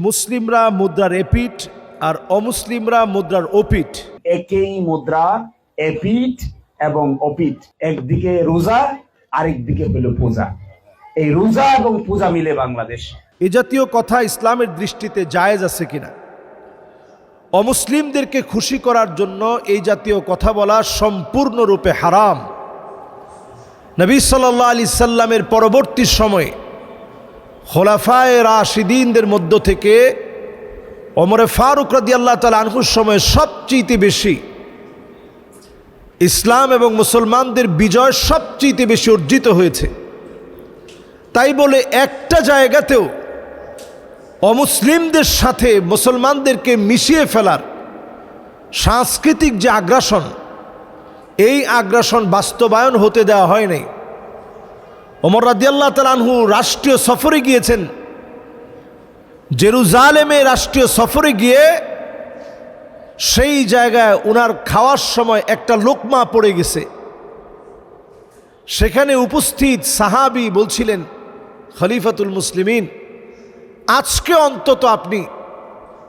মুসলিমরা মুদ্রার এপিট আর অমুসলিমরা মুদ্রার ওপিট একই মুদ্রা এপিট এবং অপিট একদিকে রোজা আরেকদিকে হলো পূজা। এই রোজা এবং পূজা মিলে বাংলাদেশ। এ জাতীয় কথা ইসলামের দৃষ্টিতে জায়েজ আছে কিনা? অমুসলিমদেরকে খুশি করার জন্য এই জাতীয় কথা বলা সম্পূর্ণরূপে হারাম। নবী সাল্লাহ আলি সাল্লামের পরবর্তী সময়ে খোলাফায় রাশিদিনদের মধ্য থেকে অমরে ফারুক রাদি আল্লাহ তালা আনহুর সময় সবচেয়ে বেশি ইসলাম এবং মুসলমানদের বিজয় সবচেয়ে বেশি অর্জিত হয়েছে। তাই বলে একটা জায়গাতেও অমুসলিমদের সাথে মুসলমানদেরকে মিশিয়ে ফেলার সাংস্কৃতিক যে আগ্রাসন, এই আগ্রাসন বাস্তবায়ন হতে দেওয়া হয় নাই। ওমর রাদিয়াল্লাহ তালানহু রাষ্ট্রীয় সফরে গিয়েছেন। জেরুজালেমে রাষ্ট্রীয় সফরে গিয়ে সেই জায়গায় ওনার খাওয়ার সময় একটা লোকমা পড়ে গেছে। সেখানে উপস্থিত সাহাবি বলছিলেন, খলিফাতুল মুসলিমিন, আজকে অন্তত আপনি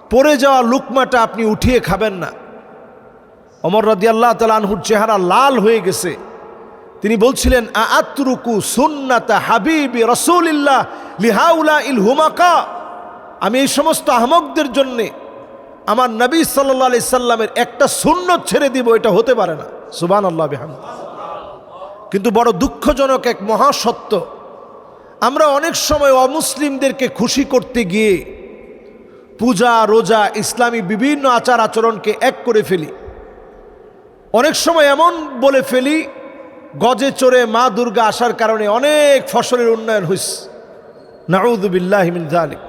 পড়ে যাওয়া লুকমাটা আপনি উঠিয়ে খাবেন না। অমর রাদিয়াল্লাহ তালানহুর চেহারা লাল হয়ে গেছে। তিনি বলছিলেন আত্রুকু সুন্নাতা হাবিবি রসুলিল্লাহ লিহাউলা ইল হুমাকা? আমি এই সমস্ত আহমকদের জন্যে আমার নবী সাল্লা আলি সাল্লামের একটা শূন্য ছেড়ে দিব, এটা হতে পারে না। সুবান আল্লাহ বেহাম কিন্তু বড় দুঃখজনক এক মহাসত্য। আমরা অনেক সময় অমুসলিমদেরকে খুশি করতে গিয়ে পূজা, রোজা, ইসলামী বিভিন্ন আচার আচরণকে এক করে ফেলি। অনেক সময় এমন বলে ফেলি গজে চড়ে মা দুর্গা আসার কারণে অনেক ফসলের উন্নয়ন হয়েছে নাউদুবিল্লাহিমিন জালিক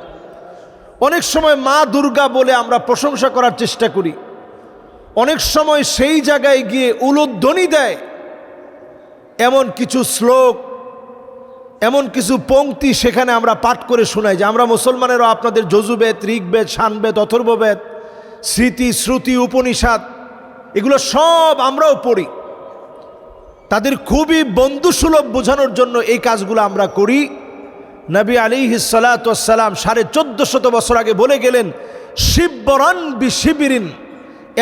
অনেক সময় মা দুর্গা বলে আমরা প্রশংসা করার চেষ্টা করি। অনেক সময় সেই জায়গায় গিয়ে উলোধ্বনি দেয়। এমন কিছু শ্লোক, এমন কিছু পঙ্ক্তি সেখানে আমরা পাঠ করে শোনাই যে আমরা মুসলমানেরও আপনাদের যজুবেদ, ঋগ্বেদ শানবেদ অথর্ববেদ, স্মৃতি, শ্রুতি, উপনিষদ, এগুলো সব আমরাও পড়ি। তাদের খুবই বন্ধুসুলভ বোঝানোর জন্য এই কাজগুলো আমরা করি। নবী আলী হিসালাতাম সাড়ে চোদ্দ শত বছর আগে বলে গেলেন শিববরণ বি শিবিরিন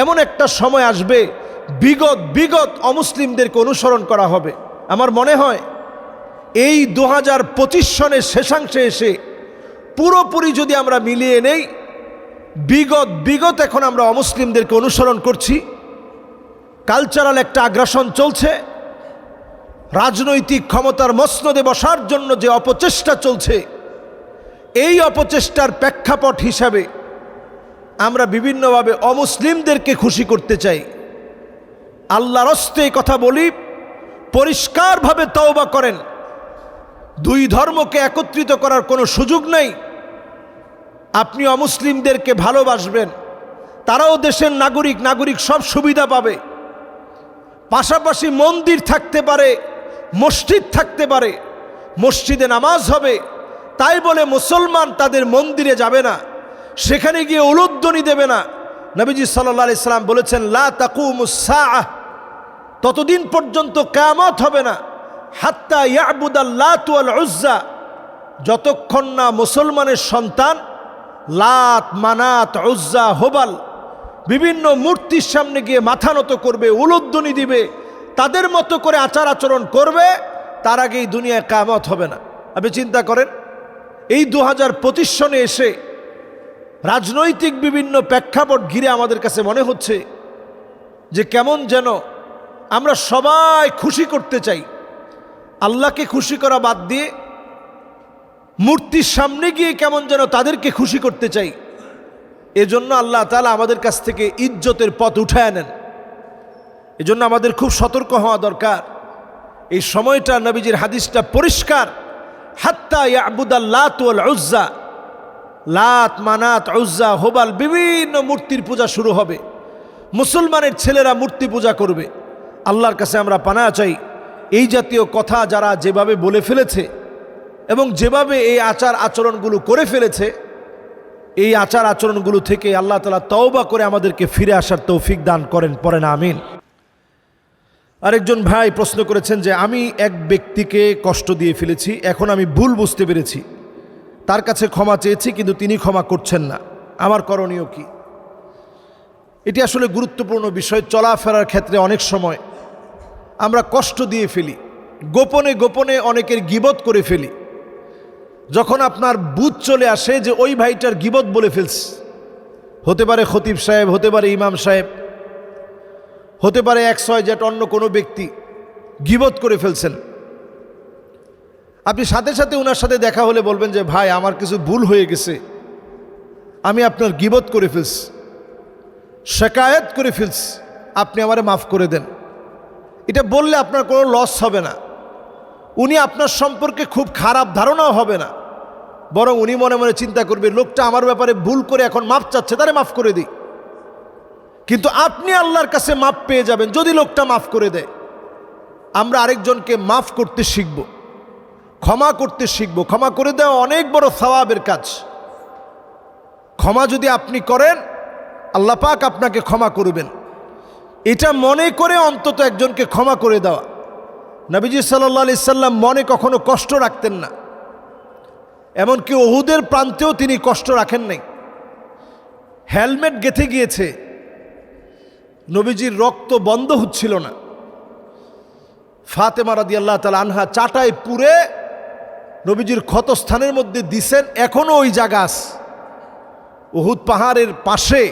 এমন একটা সময় আসবে, বিগত বিগত অমুসলিমদেরকে অনুসরণ করা হবে। আমার মনে হয়, এই দু হাজার পঁচিশ সনের শেষাংশে এসে পুরোপুরি যদি আমরা মিলিয়ে নেই, বিগত বিগত এখন আমরা অমুসলিমদেরকে অনুসরণ করছি। কালচারাল একটা আগ্রাসন চলছে। রাজনৈতিক ক্ষমতার মসনদে বসার জন্য যে অপচেষ্টা চলছে, এই অপচেষ্টার প্রেক্ষাপট হিসাবে আমরা বিভিন্নভাবে অমুসলিমদেরকে খুশি করতে চাই। আল্লাহর হস্তে কথা বলি, পরিষ্কারভাবে তওবা করেন। দুই ধর্মকে একত্রিত করার কোনো সুযোগ নেই। আপনি অমুসলিমদেরকে ভালোবাসবেন, তারাও দেশের নাগরিক নাগরিক সব সুবিধা পাবে। পাশাপাশি মন্দির থাকতে পারে মসজিদ থাকতে পারে, মসজিদে নামাজ হবে, তাই বলে মুসলমান তাদের মন্দিরে যাবে না, সেখানে গিয়ে উলুদ্দনি দেবে না। নবীজি সাল্লা ইসলাম বলেছেন, লা তাকুমুসাহ ততদিন পর্যন্ত কেয়ামত হবে না। হাত্তা ইয়াবুদাল্লাতুয়াল উজ্জা, যতক্ষণ না মুসলমানের সন্তান লাত, মানাত, উজ্জা, হোবাল বিভিন্ন মূর্তির সামনে গিয়ে মাথা নত করবে উলুদ্দনি দিবে তাদের মতো করে আচার আচরণ করবে, তার আগে এই দুনিয়ায় কামত হবে না। আপনি চিন্তা করেন, এই দু হাজার পঁচিশ সনে এসে রাজনৈতিক বিভিন্ন প্রেক্ষাপট ঘিরে আমাদের কাছে মনে হচ্ছে যে কেমন যেন আমরা সবাই খুশি করতে চাই। আল্লাহকে খুশি করা বাদ দিয়ে মূর্তির সামনে গিয়ে কেমন যেন তাদেরকে খুশি করতে চাই, এজন্য আল্লাহ তালা আমাদের কাছ থেকে ইজ্জতের পথ উঠায় নেন। এজন্য আমাদের খুব সতর্ক হওয়া দরকার। এই সময়টা নবীজির হাদিসটা পরিষ্কার। হাত্তা ইয়াবুদাল্লাত উজ্জা। লাত, মানাত, উজ্জা, হোবাল বিভিন্ন মূর্তির পূজা শুরু হবে। মুসলমানের ছেলেরা মূর্তি পূজা করবে। আল্লাহর কাছে আমরা পানা চাই। এই জাতীয় কথা যারা যেভাবে বলে ফেলেছে এবং যেভাবে এই আচার আচরণগুলো করে ফেলেছে, এই আচার আচরণগুলো থেকে আল্লাহ তালা তওবা করে আমাদেরকে ফিরে আসার তৌফিক দান করেন পরে না আমিন। আরেকজন ভাই প্রশ্ন করেছেন যে, আমি এক ব্যক্তিকে কষ্ট দিয়ে ফেলেছি, এখন আমি ভুল বুঝতে পেরেছি। তার কাছে ক্ষমা চেয়েছি, কিন্তু তিনি ক্ষমা করছেন না। আমার করণীয় কি? এটি আসলে গুরুত্বপূর্ণ বিষয়। চলাফেরার ক্ষেত্রে অনেক সময় আমরা কষ্ট দিয়ে ফেলি। গোপনে গোপনে অনেকের গিবত করে ফেলি। যখন আপনার বুধ চলে আসে যে, ওই ভাইটার গিবত বলে ফেলস হতে পারে খতিব সাহেব, হতে পারে ইমাম সাহেব। হতে পারে এক ছয় অন্য কোনো ব্যক্তি গিবত করে ফেলছেন। আপনি সাথে সাথে ওনার সাথে দেখা হলে বলবেন যে, ভাই, আমার কিছু ভুল হয়ে গেছে। আমি আপনার গিবত করে ফেলছি। শেকায়ত করে ফেলছি। আপনি আমারে মাফ করে দেন। এটা বললে আপনার কোনো লস হবে না। উনি আপনার সম্পর্কে খুব খারাপ ধারণাও হবে না। বরং উনি মনে মনে চিন্তা করবে, লোকটা আমার ব্যাপারে ভুল করে এখন মাফ চাচ্ছে, তারে মাফ করে দিই। কিন্তু আপনি আল্লাহর কাছে মাফ পেয়ে যাবেন, যদি লোকটা মাফ করে দেয়। আমরা আরেকজনকে মাফ করতে শিখব, ক্ষমা করতে শিখব। ক্ষমা করে দেওয়া অনেক বড় সওয়াবের কাজ। ক্ষমা যদি আপনি করেন, আল্লাহ পাক আপনাকে ক্ষমা করবেন। এটা মনে করে অন্তত একজনকে ক্ষমা করে দেওয়া। নবীজি সাল্লাহ আলি সাল্লাম মনে কখনো কষ্ট রাখতেন না। এমনকি ওহুদের প্রান্তেও তিনি কষ্ট রাখেন নাই। হেলমেট গেথে গিয়েছে। নবীজির রক্ত বন্ধ হচ্ছিল না। ফাতেমা রাদি আল্লাহ তালা আনহা চাটায় পুরে নবীজির ক্ষতস্থানের মধ্যে দিছেন এখনও ওই জাগাস। উহুদ পাহাড়ের পাশে,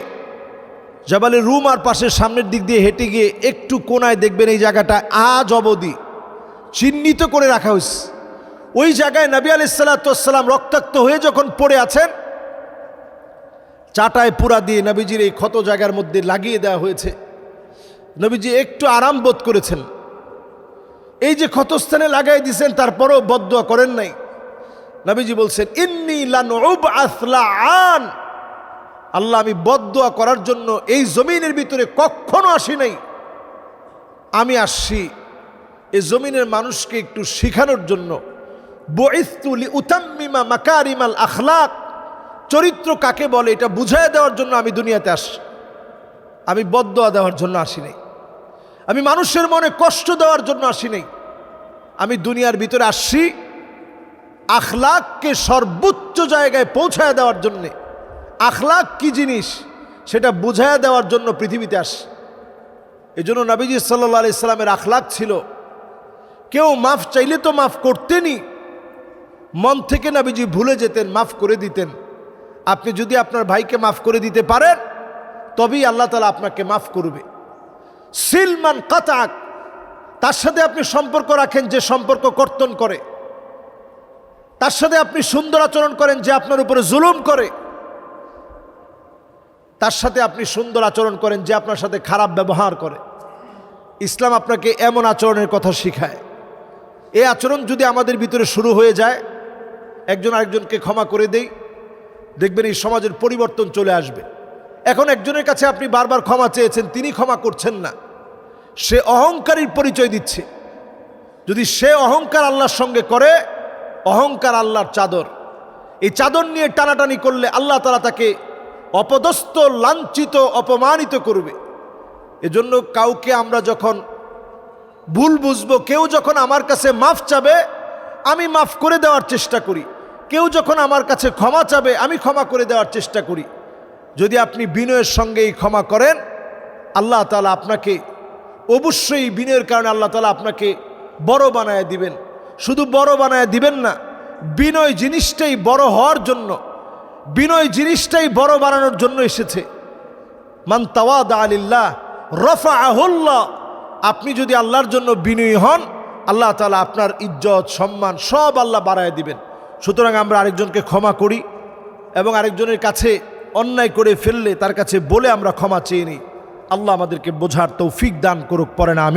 জবালের রুম আর পাশের সামনের দিক দিয়ে হেঁটে গিয়ে একটু কোনায় দেখবেন এই জায়গাটা আজ অবধি চিহ্নিত করে রাখা হয়েছে। ওই জায়গায় নবী আলাইসাল্লাম রক্তাক্ত হয়ে যখন পড়ে আছেন, চাটায় পুরা দিয়ে নবীজির এই ক্ষত জায়গার মধ্যে লাগিয়ে দেওয়া হয়েছে। নবীজি একটু আরাম বোধ করেছেন। এই যে ক্ষতস্থানে লাগাই দিয়েছেন তারপরেও বদুয়া করেন নাই। নবীজি বলছেন, ইন্নি আসলা আন আল্লাহ, আমি বদুয়া করার জন্য এই জমিনের ভিতরে কখনো আসি নাই। আমি আসছি এই জমিনের মানুষকে একটু শিখানোর জন্য। বইস্তুলি উতাম্মিমা মাকারিমাল আখলাক। চরিত্র কাকে বলে, এটা বুঝাই দেওয়ার জন্য আমি দুনিয়াতে আসি, আমি বদুয়া দেওয়ার জন্য আসি নাই। আমি মানুষের মনে কষ্ট দেওয়ার জন্য আসি নাই। আমি দুনিয়ার ভিতরে আসছি আখলাককে সর্বোচ্চ জায়গায় পৌঁছায় দেওয়ার জন্যে। আখলাক কি জিনিস? সেটা বুঝাইয়া দেওয়ার জন্য পৃথিবীতে আসে। এই জন্য নবীজি সাল্লা ইসলামের আখলাক ছিল, কেউ মাফ চাইলে তো মাফ করতেনই, মন থেকে নবীজি ভুলে যেতেন, মাফ করে দিতেন। আপনি যদি আপনার ভাইকে মাফ করে দিতে পারেন, তবেই আল্লাহ তালা আপনাকে মাফ করবে। সিলমান কাতাক, তার সাথে আপনি সম্পর্ক রাখেন যে সম্পর্ক কর্তন করে। তার সাথে আপনি সুন্দর আচরণ করেন যে আপনার উপরে জুলুম করে। তার সাথে আপনি সুন্দর আচরণ করেন যে আপনার সাথে খারাপ ব্যবহার করে। ইসলাম আপনাকে এমন আচরণের কথা শিখায়। এই আচরণ যদি আমাদের ভিতরে শুরু হয়ে যায়, একজন আরেকজনকে ক্ষমা করে দেই। দেখবেন এই সমাজের পরিবর্তন চলে আসবে। এখন একজনের কাছে আপনি বারবার ক্ষমা চেয়েছেন, তিনি ক্ষমা করছেন না। সে অহংকারীর পরিচয় দিচ্ছে। যদি সে অহংকার আল্লাহর সঙ্গে করে, অহংকার আল্লাহর চাদর। এই চাদর নিয়ে টানাটানি করলে আল্লাহ তালা তাকে অপদস্থ, লাঞ্ছিত, অপমানিত করবে। এজন্য কাউকে আমরা যখন ভুল বুঝব, কেউ যখন আমার কাছে মাফ চাবে, আমি মাফ করে দেওয়ার চেষ্টা করি। কেউ যখন আমার কাছে ক্ষমা চাবে, আমি ক্ষমা করে দেওয়ার চেষ্টা করি। যদি আপনি বিনয়ের সঙ্গে এই ক্ষমা করেন, আল্লাহ তালা আপনাকে অবশ্যই বিনয়ের কারণে আল্লাহ তালা আপনাকে বড় বানায় দিবেন। শুধু বড় বানায় দিবেন না, বিনয় জিনিসটাই বড় হওয়ার জন্য, বিনয় জিনিসটাই বড় বানানোর জন্য এসেছে। মান তাওয়াদ আলিল্লাহ রফা আহুল্লাহ আপনি যদি আল্লাহর জন্য বিনয়ী হন, আল্লাহ তালা আপনার ইজ্জত, সম্মান সব আল্লাহ বাড়ায় দিবেন। সুতরাং আমরা আরেকজনকে ক্ষমা করি এবং আরেকজনের কাছে অন্যায় করে ফেললে তার কাছে বলে আমরা ক্ষমা চেয়ে নিই। আল্লাহ আমাদেরকে বোঝার তৌফিক দান করুক পরে না।